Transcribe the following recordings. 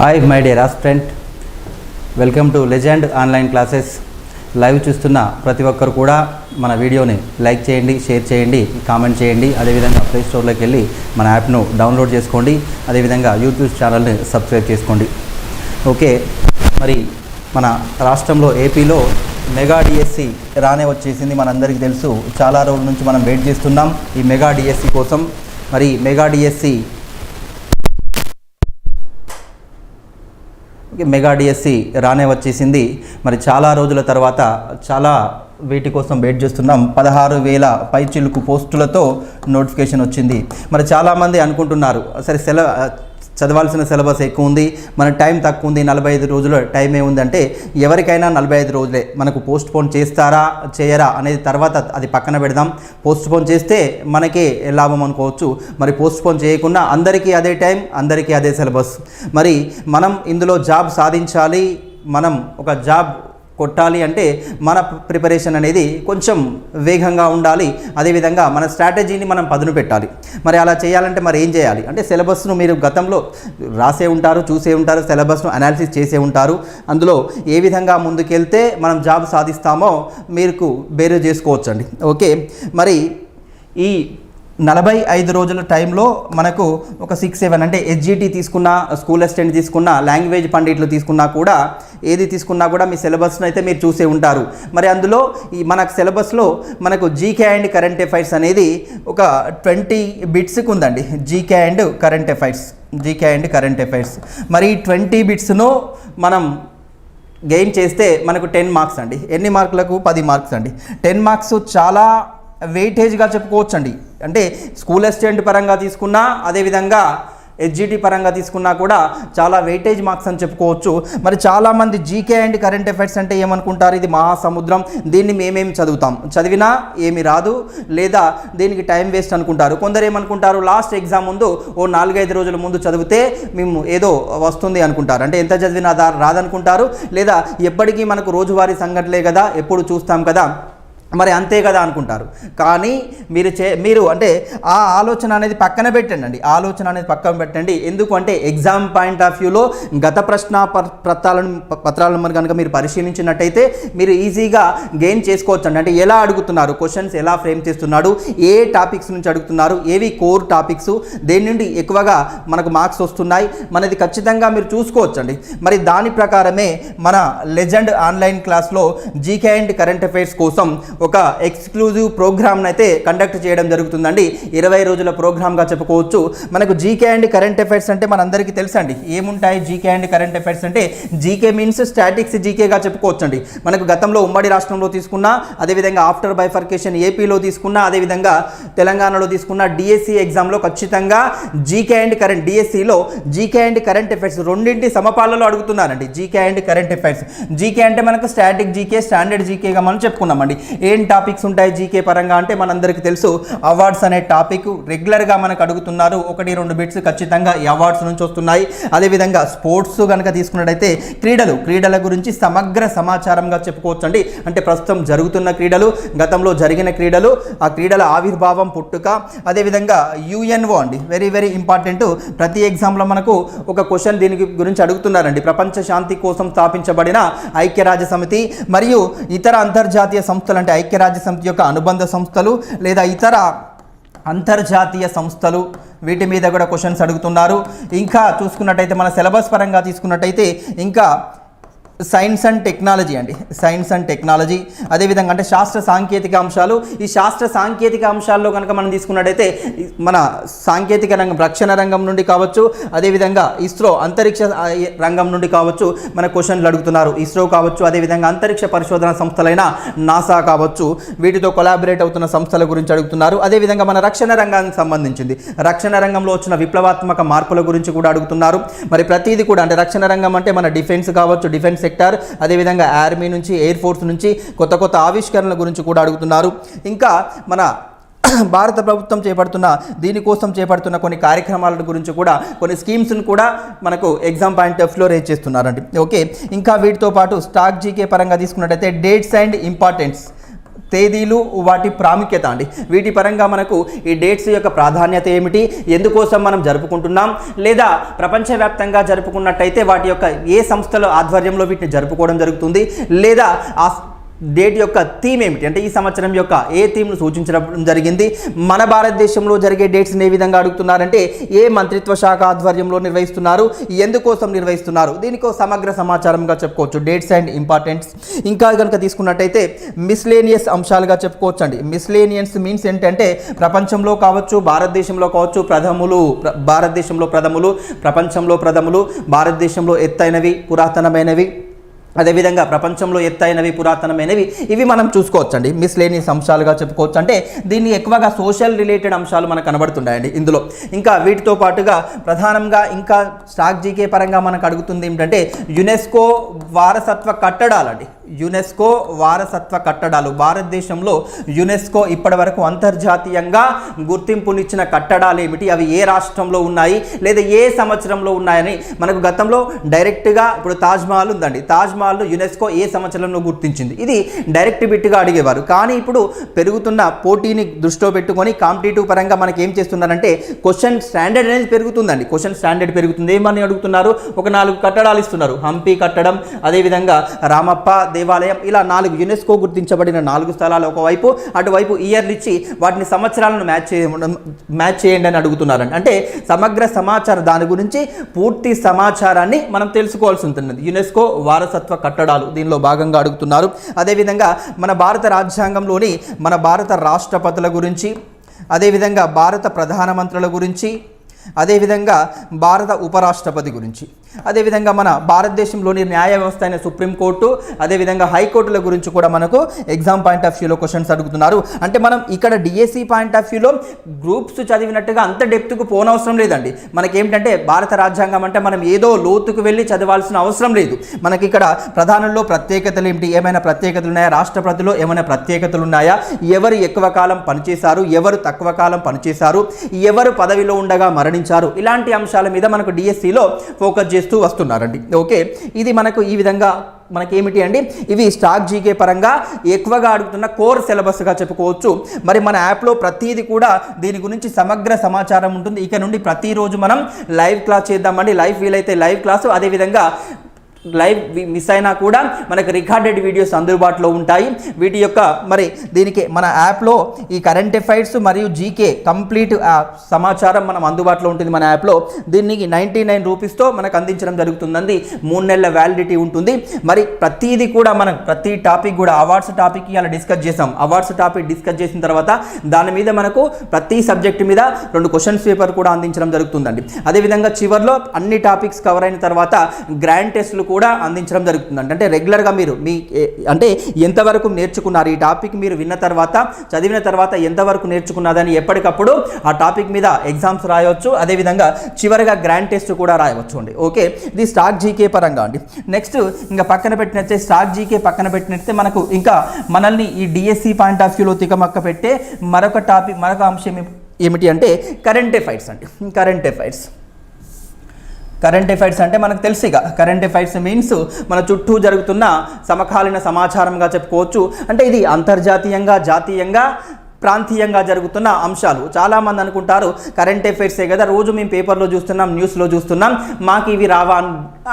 Hi my dear aspirant welcome to Legend online classes live చూస్తున్న ప్రతి ఒక్కరు కూడా మన వీడియోని లైక్ చేయండి షేర్ చేయండి కామెంట్ చేయండి. అదేవిధంగా ప్లే స్టోర్లోకి వెళ్ళి మన యాప్ను డౌన్లోడ్ చేసుకోండి. అదేవిధంగా యూట్యూబ్ ఛానల్ని సబ్స్క్రైబ్ చేసుకోండి. ఓకే మరి మన రాష్ట్రంలో ఏపీలో మెగా డిఎస్సి రానే వచ్చేసింది మనందరికీ తెలుసు. చాలా రోజుల నుంచి మనం వెయిట్ చేస్తున్నాం ఈ మెగా డిఎస్సి కోసం. మరి మెగా డిఎస్సి మెగా డిఎస్సి రానే వచ్చేసింది. మరి చాలా రోజుల తర్వాత చాలా వీటి కోసం వెయిట్ చేస్తున్నాం. పదహారు వేల పైచిలుకు పోస్టులతో నోటిఫికేషన్ వచ్చింది. మరి చాలామంది అనుకుంటున్నారు సరే సెల చదవాల్సిన సిలబస్ ఎక్కువ ఉంది మన టైం తక్కువ ఉంది నలభై ఐదు రోజుల టైం ఏముందంటే ఎవరికైనా నలభై ఐదు రోజులే. మనకు పోస్ట్ పోన్ చేస్తారా చేయరా అనేది తర్వాత అది పక్కన పెడదాం. పోస్ట్ పోన్ చేస్తే మనకే లాభం అనుకోవచ్చు. మరి పోస్ట్ పోన్ చేయకుండా అందరికీ అదే టైం అందరికీ అదే సిలబస్. మరి మనం ఇందులో జాబ్ సాధించాలి మనం ఒక జాబ్ కొట్టాలి అంటే మన ప్రిపరేషన్ అనేది కొంచెం వేగంగా ఉండాలి. అదేవిధంగా మన స్ట్రాటజీని మనం పదును పెట్టాలి. మరి అలా చేయాలంటే మరి ఏం చేయాలి? అంటే సిలబస్ను మీరు గతంలో రాసే ఉంటారు చూసే ఉంటారు సిలబస్ను అనాలిసిస్ చేసే ఉంటారు. అందులో ఏ విధంగా ముందుకెళ్తే మనం జాబ్ సాధిస్తామో మీకు బేరు చేసుకోవచ్చండి. ఓకే. మరి ఈ నలభై ఐదు రోజుల టైంలో మనకు ఒక సిక్స్ సెవెన్ అంటే ఎస్జిటి తీసుకున్న స్కూల్ అసిస్టెంట్ తీసుకున్న లాంగ్వేజ్ పండిట్లు తీసుకున్నా కూడా ఏది తీసుకున్నా కూడా మీ సిలబస్ను అయితే మీరు చూసే ఉంటారు. మరి అందులో ఈ మన సిలబస్లో మనకు జీకే అండ్ కరెంట్ అఫైర్స్ అనేది ఒక ట్వంటీ బిట్స్కి ఉందండి. GK and current affairs GK and current affairs మరి ట్వంటీ బిట్స్ను మనం గెయిన్ చేస్తే మనకు టెన్ మార్క్స్ అండి. ఎన్ని మార్కులకు? పది మార్క్స్ అండి. టెన్ మార్క్స్ చాలా వెయిటేజ్గా చెప్పుకోవచ్చు అండి అంటే స్కూల్ అసిస్టెంట్ పరంగా తీసుకున్నా అదేవిధంగా హెచ్జిటి పరంగా తీసుకున్నా కూడా చాలా వెయిటేజ్ మార్క్స్ అని చెప్పుకోవచ్చు. మరి చాలామంది జీకే అండ్ కరెంట్ అఫైర్స్ అంటే ఏమనుకుంటారు? ఇది మహాసముద్రం. దీన్ని మేమేం చదువుతాం? చదివినా ఏమి రాదు. లేదా దీనికి టైం వేస్ట్ అనుకుంటారు. కొందరు ఏమనుకుంటారు? లాస్ట్ ఎగ్జామ్ ముందు ఓ నాలుగైదు రోజుల ముందు చదివితే మేము ఏదో వస్తుంది అనుకుంటారు. అంటే ఎంత చదివినా దా- రాదనుకుంటారు. లేదా ఎప్పటికీ మనకు రోజువారీ సంఘటనలే కదా ఎప్పుడు చూస్తాం కదా. మరి అంతే కదా అనుకుంటారు. కానీ మీరు చే మీరు అంటే ఆ ఆలోచన అనేది పక్కన పెట్టండి ఆలోచన అనేది పక్కన పెట్టండి. ఎందుకు అంటే ఎగ్జామ్ పాయింట్ ఆఫ్ వ్యూలో గత ప్రశ్న పత్రాలను పత్రాలను కనుక మీరు పరిశీలించినట్టయితే మీరు ఈజీగా గెయిన్ చేసుకోవచ్చండి. అంటే ఎలా అడుగుతున్నారు? క్వశ్చన్స్ ఎలా ఫ్రేమ్ చేస్తున్నాడు? ఏ టాపిక్స్ నుంచి అడుగుతున్నారు? ఏవి కోర్ టాపిక్స్ దేని నుండి ఎక్కువగా మనకు మార్క్స్ వస్తున్నాయి? మనది ఖచ్చితంగా మీరు చూసుకోవచ్చండి. మరి దాని ప్రకారమే మన లెజెండ్ ఆన్లైన్ క్లాస్లో జీకే అండ్ కరెంట్ అఫైర్స్ కోసం ఒక ఎక్స్క్లూజివ్ ప్రోగ్రామ్ని అయితే కండక్ట్ చేయడం జరుగుతుందండి. ఇరవై రోజుల ప్రోగ్రామ్గా చెప్పుకోవచ్చు. మనకు జీకే అండ్ కరెంట్ అఫైర్స్ అంటే మనందరికీ తెలుసండి ఏముంటాయి జీకే అండ్ కరెంట్ అఫైర్స్ అంటే జీకే మీన్స్ స్టాటిక్స్ జీకేగా చెప్పుకోవచ్చు అండి మనకు గతంలో ఉమ్మడి రాష్ట్రంలో తీసుకున్న అదేవిధంగా ఆఫ్టర్ బైఫర్కేషన్ ఏపీలో తీసుకున్న అదేవిధంగా తెలంగాణలో తీసుకున్న డిఎస్సి ఎగ్జామ్లో ఖచ్చితంగా జీకే అండ్ కరెంట్ డిఎస్సిలో జీకే అండ్ కరెంట్ అఫైర్స్ రెండింటి సమపాలలో అడుగుతున్నారండి. GK and current affairs GK అంటే మనకు స్టాటిక్ జీకే స్టాండర్డ్ జీకేగా మనం చెప్పుకున్నామండి. ఏం టాపిక్స్ ఉంటాయి జీకే పరంగా అంటే మనందరికీ తెలుసు అవార్డ్స్ అనే టాపిక్ రెగ్యులర్గా మనకు అడుగుతున్నారు. ఒకటి రెండు బిట్స్ ఖచ్చితంగా ఈ అవార్డ్స్ నుంచి వస్తున్నాయి. అదేవిధంగా స్పోర్ట్స్ కనుక తీసుకున్నట్టయితే క్రీడలు క్రీడల గురించి సమగ్ర సమాచారంగా చెప్పుకోవచ్చు అండి అంటే ప్రస్తుతం జరుగుతున్న క్రీడలు గతంలో జరిగిన క్రీడలు ఆ క్రీడల ఆవిర్భావం పుట్టుక అదేవిధంగా యుఎన్ఓ అండి. వెరీ వెరీ ఇంపార్టెంట్ ప్రతి ఎగ్జామ్లో మనకు ఒక క్వశ్చన్ దీనికి గురించి అడుగుతున్నారండి. ప్రపంచ శాంతి కోసం స్థాపించబడిన ఐక్యరాజ్య సమితి మరియు ఇతర అంతర్జాతీయ సంస్థలు అంటే ఐక్యరాజ్య సమితి యొక్క అనుబంధ సంస్థలు లేదా ఇతర అంతర్జాతీయ సంస్థలు వీటి మీద కూడా క్వశ్చన్స్ అడుగుతున్నారు. ఇంకా చూసుకున్నట్టయితే మన సిలబస్ పరంగా తీసుకున్నట్టయితే ఇంకా సైన్స్ అండ్ టెక్నాలజీ అండి. Science and technology. అదేవిధంగా అంటే శాస్త్ర సాంకేతిక అంశాలు. ఈ శాస్త్ర సాంకేతిక అంశాల్లో కనుక మనం తీసుకున్నట్టయితే మన సాంకేతిక రంగం రక్షణ రంగం నుండి కావచ్చు అదేవిధంగా ఇస్రో అంతరిక్ష రంగం నుండి కావచ్చు మన క్వశ్చన్లు అడుగుతున్నారు. ఇస్రో కావచ్చు అదేవిధంగా అంతరిక్ష పరిశోధన సంస్థలైన నాసా కావచ్చు వీటితో కొలాబరేట్ అవుతున్న సంస్థల గురించి అడుగుతున్నారు. అదేవిధంగా మన రక్షణ రంగానికి సంబంధించింది. రక్షణ రంగంలో వచ్చిన విప్లవాత్మక మార్పుల గురించి కూడా అడుగుతున్నారు. మరి ప్రతిదీ కూడా అంటే రక్షణ రంగం అంటే మన డిఫెన్స్ కావచ్చు డిఫెన్స్ సెక్టార్. అదేవిధంగా ఆర్మీ నుంచి ఎయిర్ ఫోర్స్ నుంచి కొత్త కొత్త ఆవిష్కరణల గురించి కూడా అడుగుతున్నారు. ఇంకా మన భారత ప్రభుత్వం చేపడుతున్న దీనికోసం చేపడుతున్న కొన్ని కార్యక్రమాల గురించి కూడా కొన్ని స్కీమ్స్ను కూడా మనకు ఎగ్జామ్ పాయింట్ ఆఫ్లో రేజ్ చేస్తున్నారండి. ఓకే ఇంకా వీటితో పాటు స్టాక్ జీకే పరంగా తీసుకున్నట్టయితే డేట్స్ అండ్ ఇంపార్టెన్స్ తేదీలు వాటి ప్రాముఖ్యత అండి. వీటి పరంగా మనకు ఈ డేట్స్ యొక్క ప్రాధాన్యత ఏమిటి? ఎందుకోసం మనం జరుపుకుంటున్నాం? లేదా ప్రపంచవ్యాప్తంగా జరుపుకున్నట్టయితే వాటి యొక్క ఏ సంస్థల ఆధ్వర్యంలో వీటిని జరుపుకోవడం జరుగుతుంది? లేదా ఆ డేట్ యొక్క థీమ్ ఏమిటి? అంటే ఈ సంవత్సరం యొక్క ఏ థీమ్ను సూచించడం జరిగింది? మన భారతదేశంలో జరిగే డేట్స్ని ఏ విధంగా అడుగుతున్నారంటే ఏ మంత్రిత్వ శాఖ ఆధ్వర్యంలో నిర్వహిస్తున్నారు? ఎందుకోసం నిర్వహిస్తున్నారు? దీనికో సమగ్ర సమాచారంగా చెప్పుకోవచ్చు. డేట్స్ అండ్ ఇంపార్టెంట్స్ ఇంకా కనుక తీసుకున్నట్టయితే మిస్లేనియస్ అంశాలుగా చెప్పుకోవచ్చు అండి మిస్లేనియన్స్ మీన్స్ ఏంటంటే ప్రపంచంలో కావచ్చు భారతదేశంలో కావచ్చు ప్రథములు భారతదేశంలో ప్రథములు ప్రపంచంలో ప్రథములు భారతదేశంలో ఎత్తైనవి పురాతనమైనవి. అదేవిధంగా ప్రపంచంలో ఎత్తైనవి పురాతనమైనవి ఇవి మనం చూసుకోవచ్చండి. మిస్ లేని అంశాలుగా చెప్పుకోవచ్చు అంటే దీన్ని ఎక్కువగా సోషల్ రిలేటెడ్ అంశాలు మనకు కనబడుతున్నాయండి ఇందులో. ఇంకా వీటితో పాటుగా ప్రధానంగా ఇంకా స్టాక్ జీకే పరంగా మనకు అడుగుతుంది ఏమిటంటే యునెస్కో వారసత్వ కట్టడాలండి. యునెస్కో వారసత్వ కట్టడాలు. భారతదేశంలో యునెస్కో ఇప్పటివరకు అంతర్జాతీయంగా గుర్తింపునిచ్చిన కట్టడాలు ఏమిటి అవి ఏ రాష్ట్రంలో ఉన్నాయి? లేదా ఏ సంవత్సరంలో ఉన్నాయని మనకు గతంలో డైరెక్ట్గా ఇప్పుడు తాజ్మహల్ ఉందండి. తాజ్మహల్ యునెస్కో ఏ సంవత్సరంలో గుర్తించింది? ఇది డైరెక్ట్ బిట్గా అడిగేవారు. కానీ ఇప్పుడు పెరుగుతున్న పోటీని దృష్టిలో పెట్టుకొని కాంపిటేటివ్ పరంగా మనకి ఏం చేస్తున్నారంటే క్వశ్చన్ స్టాండర్డ్ అనేది పెరుగుతుందండి. క్వశ్చన్ స్టాండర్డ్ పెరుగుతుంది. ఏమని అడుగుతున్నారు? ఒక నాలుగు కట్టడాలు ఇస్తున్నారు. హంపి కట్టడం అదేవిధంగా రామప్ప దేవాలయం. ఇలా నాలుగు యునెస్కో గుర్తించబడిన నాలుగు స్థలాలు ఒకవైపు అటువైపు ఇయర్లు ఇచ్చి వాటిని సంవత్సరాలను మ్యాచ్ చేయడం మ్యాచ్ చేయండి అని అడుగుతున్నారండి. అంటే సమగ్ర సమాచారం దాని గురించి పూర్తి సమాచారాన్ని మనం తెలుసుకోవాల్సి ఉంటుంది యునెస్కో వారసత్వ కట్టడాలు దీనిలో భాగంగా అడుగుతున్నారు. అదేవిధంగా మన భారత రాజ్యాంగంలోని మన భారత రాష్ట్రపతుల గురించి అదేవిధంగా భారత ప్రధానమంత్రుల గురించి అదేవిధంగా భారత ఉపరాష్ట్రపతి గురించి. అదేవిధంగా మన భారతదేశంలోని న్యాయ వ్యవస్థ అయిన సుప్రీంకోర్టు అదేవిధంగా హైకోర్టుల గురించి కూడా మనకు ఎగ్జామ్ పాయింట్ ఆఫ్ వ్యూలో క్వశ్చన్స్ అడుగుతున్నారు. అంటే మనం ఇక్కడ డిఎస్సి పాయింట్ ఆఫ్ వ్యూలో గ్రూప్స్ చదివినట్టుగా అంత డెప్త్కు పోనవసరం లేదండి. మనకేమిటంటే భారత రాజ్యాంగం అంటే మనం ఏదో లోతుకు వెళ్ళి చదవాల్సిన అవసరం లేదు. మనకి ఇక్కడ ప్రధానంలో ప్రత్యేకతలు ఏమిటి? ఏమైనా ప్రత్యేకతలు ఉన్నాయా? రాష్ట్రపతిలో ఏమైనా ప్రత్యేకతలు ఉన్నాయా? ఎవరు ఎక్కువ కాలం పనిచేశారు? ఎవరు తక్కువ కాలం పనిచేశారు? ఎవరు పదవిలో ఉండగా మరణించారు? ఇలాంటి అంశాల మీద మనకు డిఎస్సిలో ఫోకస్ చేస్తూ వస్తున్నారండి. ఓకే ఇది మనకు ఈ విధంగా మనకేమిటి అండి? ఇవి స్టాక్ జీకే పరంగా ఎక్కువగా అడుగుతున్న కోర్ సిలబస్గా చెప్పుకోవచ్చు. మరి మన యాప్లో ప్రతిదీ కూడా దీని గురించి సమగ్ర సమాచారం ఉంటుంది. ఇక నుండి ప్రతిరోజు మనం లైవ్ క్లాస్ చేద్దామండి. లైవ్ వీలైతే లైవ్ క్లాసు అదేవిధంగా లైవ్ వి- మిస్ అయినా కూడా మనకు రికార్డెడ్ వీడియోస్ అందుబాటులో ఉంటాయి. వీటి యొక్క మరి దీనికి మన యాప్లో ఈ కరెంట్ అఫైర్స్ మరియు జీకే కంప్లీట్ సమాచారం మనం అందుబాటులో ఉంటుంది మన యాప్లో. దీనికి నైంటీ నైన్ రూపీస్తో మనకు అందించడం జరుగుతుందండి. మూడు నెలల వ్యాలిడిటీ ఉంటుంది. మరి ప్రతిదీ కూడా మనం ప్రతి టాపిక్ కూడా అవార్డ్స్ టాపిక్ ఇలా డిస్కస్ చేసాం. అవార్డ్స్ టాపిక్ డిస్కస్ చేసిన తర్వాత దాని మీద మనకు ప్రతి సబ్జెక్ట్ మీద రెండు క్వశ్చన్స్ పేపర్ కూడా అందించడం జరుగుతుందండి. అదేవిధంగా చివరిలో అన్ని టాపిక్స్ కవర్ అయిన తర్వాత గ్రాండ్ టెస్ట్లు కూడా కూడా అందించడం జరుగుతుంది అంటే రెగ్యులర్గా మీరు మీ అంటే ఎంతవరకు నేర్చుకున్నారు? ఈ టాపిక్ మీరు విన్న తర్వాత చదివిన తర్వాత ఎంతవరకు నేర్చుకున్నదని ఎప్పటికప్పుడు ఆ టాపిక్ మీద ఎగ్జామ్స్ రాయవచ్చు అదేవిధంగా చివరిగా గ్రాండ్ టెస్ట్ కూడా రాయవచ్చు అండి. ఓకే? ఇది స్టాక్ జీకే పరంగా అండి. నెక్స్ట్ ఇంకా పక్కన పెట్టినట్టే స్టాక్ జీకే పక్కన పెట్టినట్టే మనకు ఇంకా మనల్ని ఈ డిఎస్సి పాయింట్ ఆఫ్ వ్యూలో తికమక్క పెట్టే మరొక టాపిక్ మరొక అంశం ఏమి- ఏమిటి అంటే కరెంట్ ఎఫైర్స్ అండి. కరెంట్ ఎఫైర్స్ కరెంట్ అఫైర్స్ అంటే మనకు తెలుసు ఇక. కరెంట్ అఫైర్స్ మీన్స్ మన చుట్టూ జరుగుతున్న సమకాలీన సమాచారంగా చెప్పుకోవచ్చు. అంటే ఇది అంతర్జాతీయంగా జాతీయంగా ప్రాంతీయంగా జరుగుతున్న అంశాలు. చాలామంది అనుకుంటారు కరెంట్ అఫైర్సే కదా రోజు మేము పేపర్లో చూస్తున్నాం న్యూస్లో చూస్తున్నాం మాకు ఇవి రావా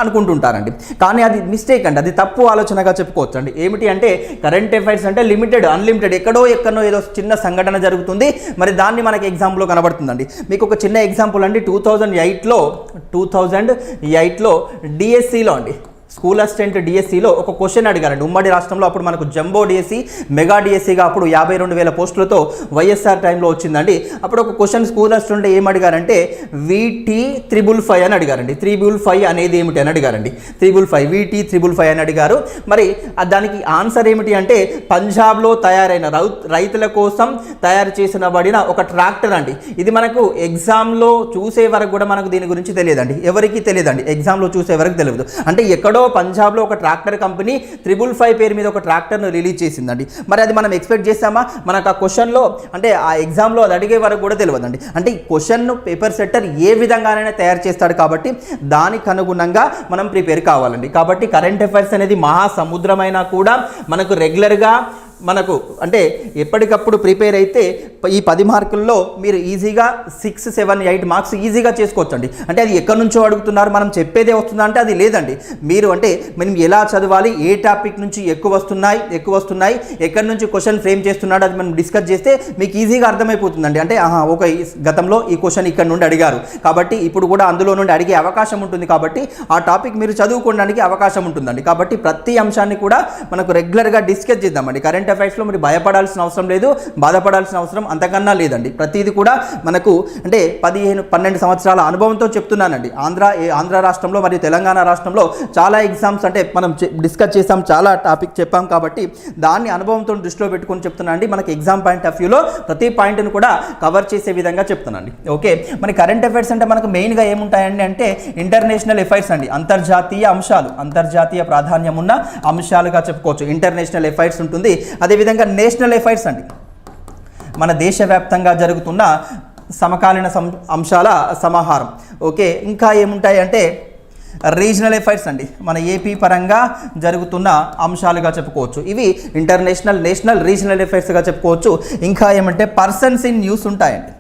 అనుకుంటుంటారండి. కానీ అది మిస్టేక్ అండి అది తప్పు ఆలోచనగా చెప్పుకోవచ్చు అండి ఏమిటి అంటే కరెంట్ అఫైర్స్ అంటే లిమిటెడ్ అన్లిమిటెడ్ ఎక్కడో ఎక్కడో ఏదో చిన్న సంఘటన జరుగుతుంది. మరి దాన్ని మనకి ఎగ్జాంపుల్లో కనబడుతుందండి. మీకు ఒక చిన్న ఎగ్జాంపుల్ అండి టూ థౌజండ్ ఎయిట్లో టూ థౌజండ్ ఎయిట్లో డిఎస్సిలో అండి. స్కూల్ అసిస్టెంట్ డిఎస్సిలో ఒక క్వశ్చన్ అడిగారండి. ఉమ్మడి రాష్ట్రంలో అప్పుడు మనకు జంబో డిఎస్సి మెగా డిఎస్సిగా అప్పుడు యాభై రెండు వేల పోస్టులతో వైఎస్ఆర్ టైంలో వచ్చిందండి. అప్పుడు ఒక క్వశ్చన్ స్కూల్ అసిస్టెంట్ ఏం అడిగారంటే విటీ త్రిబుల్ ఫైవ్ అని అడిగారండి. త్రిబుల్ ఫైవ్ అనేది ఏమిటి అని అడిగారండి. త్రిబుల్ ఫైవ్ విటీ త్రిబుల్ ఫైవ్ అని అడిగారు. మరి దానికి ఆన్సర్ ఏమిటి అంటే పంజాబ్లో తయారైన రౌ రైతుల కోసం తయారు చేసినబడిన ఒక ట్రాక్టర్ అండి. ఇది మనకు ఎగ్జామ్లో చూసే వరకు కూడా మనకు దీని గురించి తెలియదండి. ఎవరికి తెలియదండి. ఎగ్జామ్లో చూసే వరకు తెలియదు. అంటే ఎక్కడో పంజాబ్లో ఒక ట్రాక్టర్ కంపెనీ త్రిబుల్ ఫైవ్ పేరు మీద ఒక ట్రాక్టర్ను రిలీజ్ చేసిందండి. మరి అది మనం ఎక్స్పెక్ట్ చేస్తామా? మనకు ఆ క్వశ్చన్లో అంటే ఆ ఎగ్జామ్లో అది అడిగే వరకు కూడా తెలియదండి అంటే ఈ క్వశ్చన్ను పేపర్ సెట్టర్ ఏ విధంగానైనా తయారు చేస్తాడు కాబట్టి దానికి అనుగుణంగా మనం ప్రిపేర్ కావాలండి. కాబట్టి కరెంట్ అఫైర్స్ అనేది మహాసముద్రమైనా కూడా మనకు రెగ్యులర్గా మనకు అంటే ఎప్పటికప్పుడు ప్రిపేర్ అయితే ఈ పది మార్కుల్లో మీరు ఈజీగా సిక్స్ సెవెన్ ఎయిట్ మార్క్స్ ఈజీగా చేసుకోవచ్చండి. అంటే అది ఎక్కడి నుంచో అడుగుతున్నారు మనం చెప్పేదే వస్తుందా అంటే అది లేదండి. మీరు అంటే మనం ఎలా చదవాలి ఏ టాపిక్ నుంచి ఎక్కువ వస్తున్నాయి ఎక్కువ వస్తున్నాయి ఎక్కడి నుంచి క్వశ్చన్ ఫ్రేమ్ చేస్తున్నాడు అది మనం డిస్కస్ చేస్తే మీకు ఈజీగా అర్థమైపోతుందండి. అంటే ఆహా ఒక ఈ గతంలో ఈ క్వశ్చన్ ఇక్కడ నుండి అడిగారు. కాబట్టి ఇప్పుడు కూడా అందులో నుండి అడిగే అవకాశం ఉంటుంది కాబట్టి ఆ టాపిక్ మీరు చదువుకోవడానికి అవకాశం ఉంటుందండి. కాబట్టి ప్రతి అంశాన్ని కూడా మనకు రెగ్యులర్గా డిస్కస్ చేద్దామండి. కరెంట్ అఫైర్స్లో మరి భయపడాల్సిన అవసరం లేదు బాధపడాల్సిన అవసరం అంతకన్నా లేదండి. ప్రతిదీ కూడా మనకు అంటే పదిహేను పన్నెండు సంవత్సరాల అనుభవంతో చెప్తున్నానండి. ఆంధ్ర ఆంధ్ర రాష్ట్రంలో మరియు తెలంగాణ రాష్ట్రంలో చాలా ఎగ్జామ్స్ అంటే మనం డిస్కస్ చేసాం చాలా టాపిక్ చెప్పాం కాబట్టి దాన్ని అనుభవంతో దృష్టిలో పెట్టుకొని చెప్తున్నానండి. మనకి ఎగ్జామ్ పాయింట్ ఆఫ్ వ్యూలో ప్రతి పాయింట్ను కూడా కవర్ చేసే విధంగా చెప్తున్నానండి. ఓకే మరి కరెంట్ అఫైర్స్ అంటే మనకు మెయిన్గా ఏముంటాయండి అంటే ఇంటర్నేషనల్ అఫైర్స్ అండి. అంతర్జాతీయ అంశాలు అంతర్జాతీయ ప్రాధాన్యం ఉన్న అంశాలుగా చెప్పుకోవచ్చు. ఇంటర్నేషనల్ అఫైర్స్ ఉంటుంది అదేవిధంగా నేషనల్ ఎఫైర్స్ అండి. మన దేశవ్యాప్తంగా జరుగుతున్న సమకాలీన సం అంశాల సమాహారం. ఓకే ఇంకా ఏముంటాయి అంటే రీజనల్ ఎఫైర్స్ అండి. మన ఏపీ పరంగా జరుగుతున్న అంశాలుగా చెప్పుకోవచ్చు. ఇవి ఇంటర్నేషనల్ నేషనల్ రీజనల్ ఎఫైర్స్గా చెప్పుకోవచ్చు. ఇంకా ఏమంటే పర్సన్స్ ఇన్ న్యూస్ ఉంటాయండి.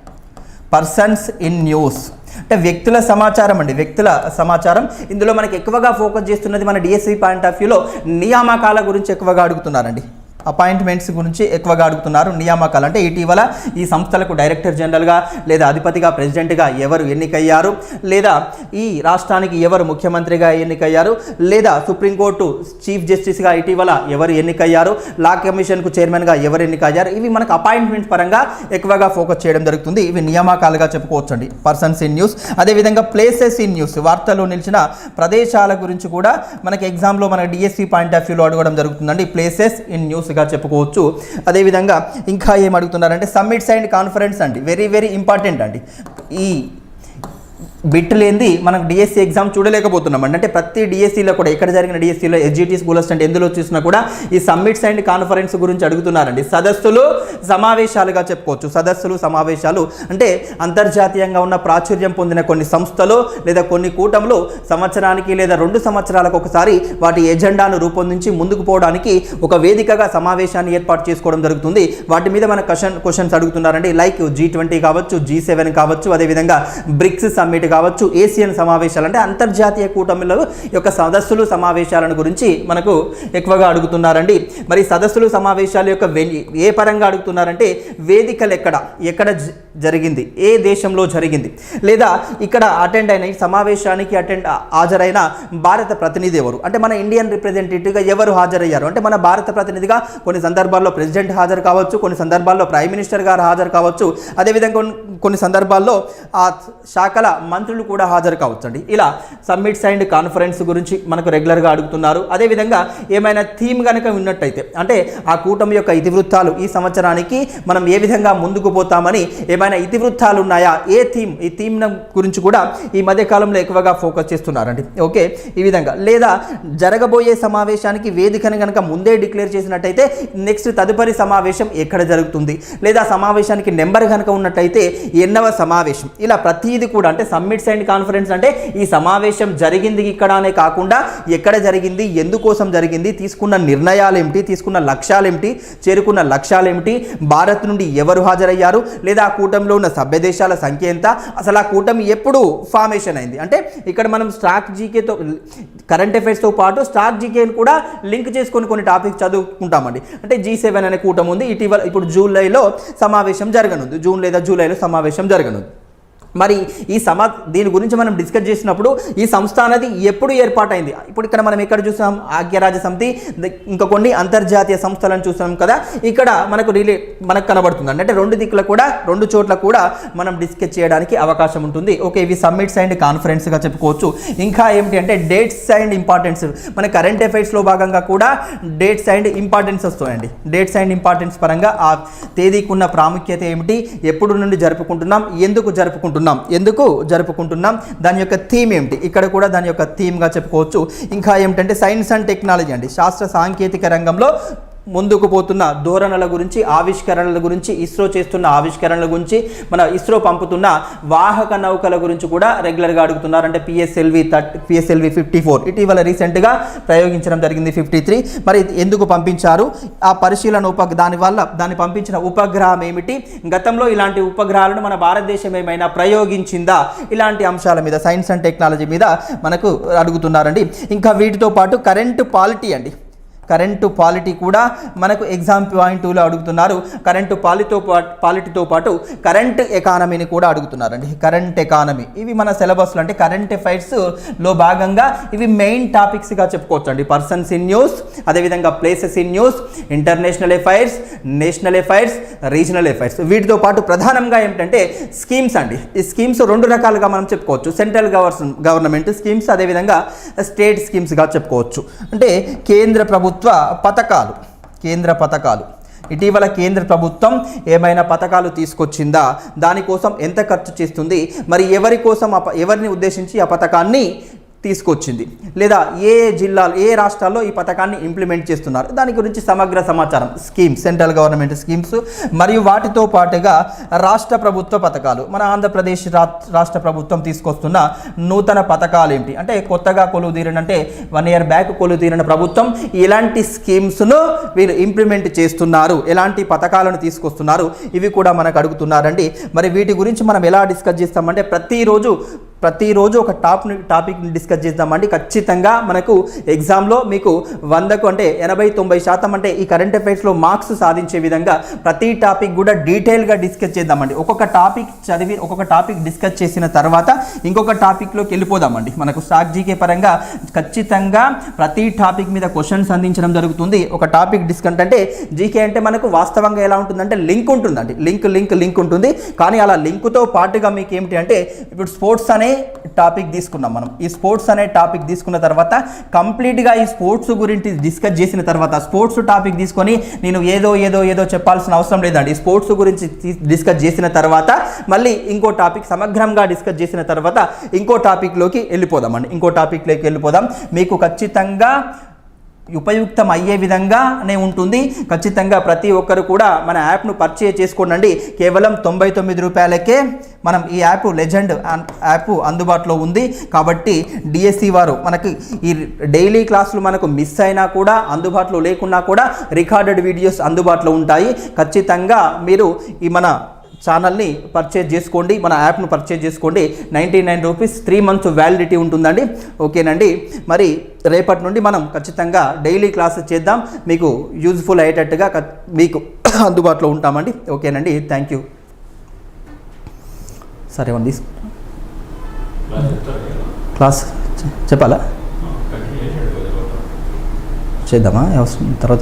Persons in news. అంటే వ్యక్తుల సమాచారం అండి. వ్యక్తుల సమాచారం. ఇందులో మనకి ఎక్కువగా ఫోకస్ చేస్తున్నది మన డిఎస్సి పాయింట్ ఆఫ్ వ్యూలో నియామకాల గురించి ఎక్కువగా అడుగుతున్నారండి. అపాయింట్మెంట్స్ గురించి ఎక్కువగా అడుగుతున్నారు. నియామకాలు అంటే ఇటీవల ఈ సంస్థలకు డైరెక్టర్ జనరల్గా లేదా అధిపతిగా ప్రెసిడెంట్గా ఎవరు ఎన్నికయ్యారు? లేదా ఈ రాష్ట్రానికి ఎవరు ముఖ్యమంత్రిగా ఎన్నికయ్యారు? లేదా సుప్రీంకోర్టు చీఫ్ జస్టిస్గా ఇటీవల ఎవరు ఎన్నికయ్యారు? లా కమిషన్కు చైర్మన్గా ఎవరు ఎన్నికయ్యారు? ఇవి మనకు అపాయింట్మెంట్ పరంగా ఎక్కువగా ఫోకస్ చేయడం జరుగుతుంది. ఇవి నియామకాలుగా చెప్పుకోవచ్చండి. Persons in news. అదేవిధంగా ప్లేసెస్ ఇన్ న్యూస్. వార్తల్లో నిలిచిన ప్రదేశాల గురించి కూడా మనకి ఎగ్జామ్లో మనకి డిఎస్సి పాయింట్ ఆఫ్ వ్యూలో అడగడం జరుగుతుందండి. ప్లేసెస్ ఇన్ న్యూస్ న్యూస్గా చెప్పుకోవచ్చు. అదేవిధంగా ఇంకా ఏం అడుగుతున్నారంటే సమ్మిట్స్ అండ్ కాన్ఫరెన్స్ అండి. వెరీ వెరీ ఇంపార్టెంట్ అండి. ఈ బిట్ లేనిది మనం డిఎస్సి ఎగ్జామ్ చూడలేకపోతున్నాం అంటే ప్రతి డిఎస్సిలో కూడా ఎక్కడ జరిగిన డిఎస్సిలో ఎస్జిటి స్కూల్ అంటే ఎందులో చూసినా కూడా ఈ సమ్మిట్స్ అండ్ కాన్ఫరెన్స్ గురించి అడుగుతున్నారండి. సదస్సులు సమావేశాలుగా చెప్పుకోవచ్చు. సదస్సులు సమావేశాలు అంటే అంతర్జాతీయంగా ఉన్న ప్రాచుర్యం పొందిన కొన్ని సంస్థలు లేదా కొన్ని కూటములు సంవత్సరానికి లేదా రెండు సంవత్సరాలకు ఒకసారి వాటి ఎజెండాను రూపొందించి ముందుకు పోవడానికి ఒక వేదికగా సమావేశాన్ని ఏర్పాటు చేసుకోవడం జరుగుతుంది. వాటి మీద మన క్వశ్చన్ క్వశ్చన్స్ అడుగుతున్నారండి. లైక్ జీ ట్వంటీ కావచ్చు జీ సెవెన్ కావచ్చు అదేవిధంగా బ్రిక్స్ సమ్మిట్ కావచ్చు ఏసియన్ సమావేశాలు. అంటే అంతర్జాతీయ కూటమిలో యొక్క సదస్సులు సమావేశాలను గురించి మనకు ఎక్కువగా అడుగుతున్నారండి. మరి సదస్సులు సమావేశాల యొక్క ఏ పరంగా అడుగుతున్నారంటే వేదికలు ఎక్కడ ఎక్కడ జరిగింది ఏ దేశంలో జరిగింది. లేదా ఇక్కడ అటెండ్ అయిన ఈ సమావేశానికి అటెండ్ హాజరైన భారత ప్రతినిధి ఎవరు? అంటే మన ఇండియన్ రిప్రజెంటేటివ్గా ఎవరు హాజరయ్యారు? అంటే మన భారత ప్రతినిధిగా కొన్ని సందర్భాల్లో ప్రెసిడెంట్ హాజరు కావచ్చు కొన్ని సందర్భాల్లో ప్రైమ్ మినిస్టర్ గారు హాజరు కావచ్చు. అదేవిధంగా కొన్ని- కొన్ని సందర్భాల్లో ఆ శాఖల మంత్రులు కూడా హాజరు కావచ్చు అండి ఇలా సమ్మిట్స్ అండ్ కాన్ఫరెన్స్ గురించి మనకు రెగ్యులర్గా అడుగుతున్నారు. అదేవిధంగా ఏమైనా థీమ్ కనుక ఉన్నట్టయితే అంటే ఆ కూటమి యొక్క ఇతివృత్తాలు ఈ సంవత్సరానికి మనం ఏ విధంగా ముందుకు పోతామని ఏమైనా ఇతివృత్తాలు ఉన్నాయా ఏ థీమ్ ఈ థీమ్ గురించి కూడా ఈ మధ్యకాలంలో ఎక్కువగా ఫోకస్ చేస్తున్నారండి. ఓకే ఈ విధంగా. లేదా జరగబోయే సమావేశానికి వేదికను కనుక ముందే డిక్లేర్ చేసినట్టయితే నెక్స్ట్ తదుపరి సమావేశం ఎక్కడ జరుగుతుంది? లేదా సమావేశానికి నెంబర్ కనుక ఉన్నట్టయితే ఎన్నవ సమావేశం? ఇలా ప్రతిదీ కూడా అంటే సమ్మిట్స్ అండ్ కాన్ఫరెన్స్ అంటే ఈ సమావేశం జరిగింది ఇక్కడ అనే కాకుండా ఎక్కడ జరిగింది ఎందుకోసం జరిగింది తీసుకున్న నిర్ణయాలు ఏమిటి తీసుకున్న లక్ష్యాలు ఏమిటి చేరుకున్న లక్ష్యాలు ఏమిటి భారత్ నుండి ఎవరు హాజరయ్యారు లేదా ఆ కూటమిలో ఉన్న సభ్య దేశాల సంఖ్య ఎంత? అసలు ఆ కూటమి ఎప్పుడు ఫార్మేషన్ అయింది? అంటే ఇక్కడ మనం స్టాక్ జీకేతో కరెంట్ అఫైర్స్తో పాటు స్టాక్ జీకేని కూడా లింక్ చేసుకొని కొన్ని టాపిక్ చదువుకుంటామండి. అంటే జీ సెవెన్ అనే కూటమి ఉంది. ఇటీవల ఇప్పుడు జూలైలో సమావేశం జరగనుంది. జూన్ లేదా జూలైలో సమావేశం జరగనుంది. మరి ఈ సమా దీని గురించి మనం డిస్కస్ చేసినప్పుడు ఈ సంస్థ అనేది ఎప్పుడు ఏర్పాటైంది? ఇప్పుడు ఇక్కడ మనం ఎక్కడ చూసాం? ఐక్యరాజ్య సమితి ఇంకా కొన్ని అంతర్జాతీయ సంస్థలను చూసాం కదా. ఇక్కడ మనకు రిలే మనకు కనబడుతుంది. అంటే రెండు దిక్కుల కూడా రెండు చోట్ల కూడా మనం డిస్కస్ చేయడానికి అవకాశం ఉంటుంది. ఓకే ఇవి సమ్మిట్స్ అండ్ కాన్ఫరెన్స్గా చెప్పుకోవచ్చు. ఇంకా ఏమిటి అంటే డేట్స్ అండ్ ఇంపార్టెన్స్. మన కరెంట్ అఫైర్స్లో భాగంగా కూడా డేట్స్ అండ్ ఇంపార్టెన్స్ వస్తాయండి. డేట్స్ అండ్ ఇంపార్టెన్స్ పరంగా ఆ తేదీకి ఉన్న ప్రాముఖ్యత ఏమిటి? ఎప్పుడు నుండి జరుపుకుంటున్నాం? ఎందుకు జరుపుకుంటున్నాం? ఎందుకు జరుపుకుంటున్నాం? దాని యొక్క థీమ్ ఏమిటి? ఇక్కడ కూడా దాని యొక్క థీమ్గా చెప్పుకోవచ్చు. ఇంకా ఏమిటంటే సైన్స్ అండ్ టెక్నాలజీ అండి. శాస్త్ర సాంకేతిక రంగంలో ముందుకు పోతున్న ధోరణుల గురించి ఆవిష్కరణల గురించి ఇస్రో చేస్తున్న ఆవిష్కరణల గురించి మన ఇస్రో పంపుతున్న వాహక నౌకల గురించి కూడా రెగ్యులర్గా అడుగుతున్నారు అంటే PSLV third PSLV fifty four ఇటీవల రీసెంట్గా ప్రయోగించడం జరిగింది ఫిఫ్టీ త్రీ మరి ఎందుకు పంపించారు? ఆ పరిశీలన ఉప దానివల్ల దాన్ని పంపించిన ఉపగ్రహం ఏమిటి? గతంలో ఇలాంటి ఉపగ్రహాలను మన భారతదేశం ఏమైనా ప్రయోగించిందా? ఇలాంటి అంశాల మీద సైన్స్ అండ్ టెక్నాలజీ మీద మనకు అడుగుతున్నారండి. ఇంకా వీటితో పాటు కరెంటు పాలిటీ అండి. కరెంటు పాలిటీ కూడా మనకు ఎగ్జామ్ పాయింట్ టూలో అడుగుతున్నారు. కరెంటు పాలితో పాటు పాలిటీతో పాటు కరెంట్ ఎకానమీని కూడా అడుగుతున్నారండి. Current economy. ఇవి మన సిలబస్లో అంటే కరెంట్ అఫైర్స్లో భాగంగా ఇవి మెయిన్ టాపిక్స్గా చెప్పుకోవచ్చు అండి పర్సన్స్ ఇన్ న్యూస్ అదేవిధంగా places in news international affairs national affairs regional affairs. వీటితో పాటు ప్రధానంగా ఏమిటంటే స్కీమ్స్ అండి. ఈ స్కీమ్స్ రెండు రకాలుగా మనం చెప్పుకోవచ్చు. సెంట్రల్ గవర్న గవర్నమెంట్ స్కీమ్స్ అదేవిధంగా స్టేట్ స్కీమ్స్గా చెప్పుకోవచ్చు. అంటే కేంద్ర ప్రభుత్వం ప్రభుత్వ పథకాలు కేంద్ర పథకాలు. ఇటీవల కేంద్ర ప్రభుత్వం ఏమైనా పథకాలు తీసుకొచ్చిందా? దానికోసం ఎంత ఖర్చు చేస్తుంది? మరి ఎవరి కోసం ఆ ప- ఎవరిని ఉద్దేశించి ఆ పథకాన్ని తీసుకొచ్చింది. లేదా ఏ జిల్లాలు ఏ రాష్ట్రాల్లో ఈ పథకాన్ని ఇంప్లిమెంట్ చేస్తున్నారు. దాని గురించి సమగ్ర సమాచారం. స్కీమ్స్ సెంట్రల్ గవర్నమెంట్ స్కీమ్స్ మరియు వాటితో పాటుగా రాష్ట్ర ప్రభుత్వ పథకాలు. మన ఆంధ్రప్రదేశ్ రా రాష్ట్ర ప్రభుత్వం తీసుకొస్తున్న నూతన పథకాలు ఏంటి? అంటే కొత్తగా కొలువు తీరిన అంటే వన్ ఇయర్ బ్యాక్ కొలువు తీరిన ప్రభుత్వం ఇలాంటి స్కీమ్స్ను వీళ్ళు ఇంప్లిమెంట్ చేస్తున్నారు. ఎలాంటి పథకాలను తీసుకొస్తున్నారు? ఇవి కూడా మనకు అడుగుతున్నారండి. మరి వీటి గురించి మనం ఎలా డిస్కస్ చేస్తామంటే ప్రతిరోజు ప్రతిరోజు ఒక టాప్ టాపిక్ని డిస్కస్ చేద్దామండి. ఖచ్చితంగా మనకు ఎగ్జామ్లో మీకు వందకు అంటే ఎనభై తొంభై శాతం అంటే ఈ కరెంట్ అఫైర్స్లో మార్క్స్ సాధించే విధంగా ప్రతి టాపిక్ కూడా డీటెయిల్గా డిస్కస్ చేద్దామండి. ఒక్కొక్క టాపిక్ చదివి ఒక్కొక్క టాపిక్ డిస్కస్ చేసిన తర్వాత ఇంకొక టాపిక్లోకి వెళ్ళిపోదామండి. మనకు స్టాక్ జీకే పరంగా ఖచ్చితంగా ప్రతి టాపిక్ మీద క్వశ్చన్స్ అందించడం జరుగుతుంది. ఒక టాపిక్ డిస్కస్ అంటే జీకే అంటే మనకు వాస్తవంగా ఎలా ఉంటుందంటే లింక్ ఉంటుందండి. లింక్ లింక్ లింక్ ఉంటుంది. కానీ అలా లింకుతో పాటుగా మీకు ఏమిటి అంటే ఇప్పుడు స్పోర్ట్స్ అనే టాపిక్ తీసుకున్నాం మనం. ఈ స్పోర్ట్స్ అనే టాపిక్ తీసుకున్న తర్వాత కంప్లీట్గా ఈ స్పోర్ట్స్ గురించి డిస్కస్ చేసిన తర్వాత స్పోర్ట్స్ టాపిక్ తీసుకొని నేను ఏదో ఏదో ఏదో చెప్పాల్సిన అవసరం లేదండి. ఈ స్పోర్ట్స్ గురించి డిస్కస్ చేసిన తర్వాత మళ్ళీ ఇంకో టాపిక్ సమగ్రంగా డిస్కస్ చేసిన తర్వాత ఇంకో టాపిక్లోకి వెళ్ళిపోదామండి ఇంకో టాపిక్లోకి వెళ్ళిపోదాం. మీకు ఖచ్చితంగా ఉపయుక్తం అయ్యే విధంగానే ఉంటుంది. ఖచ్చితంగా ప్రతి ఒక్కరు కూడా మన యాప్ను పర్చేజ్ చేసుకోండి కేవలం తొంభై తొమ్మిది రూపాయలకే మనం ఈ యాప్ లెజెండ్ యాప్ అందుబాటులో ఉంది. కాబట్టి డిఎస్సి వారు మనకి ఈ డైలీ క్లాసులు మనకు మిస్ అయినా కూడా అందుబాటులో లేకున్నా కూడా రికార్డెడ్ వీడియోస్ అందుబాటులో ఉంటాయి. ఖచ్చితంగా మీరు ఈ మన ఛానల్ని పర్చేజ్ చేసుకోండి మన యాప్ను పర్చేజ్ చేసుకోండి. Ninety nine rupees three months validity ఉంటుందండి. ఓకేనండి? మరి రేపటి నుండి మనం ఖచ్చితంగా డైలీ క్లాసెస్ చేద్దాం. మీకు యూజ్ఫుల్ అయ్యేటట్టుగా మీకు అందుబాటులో ఉంటామండి. ఓకేనండి? థ్యాంక్ యూ సరే అండి. క్లాస్ చెప్పాలా? చేద్దామా? తర్వాత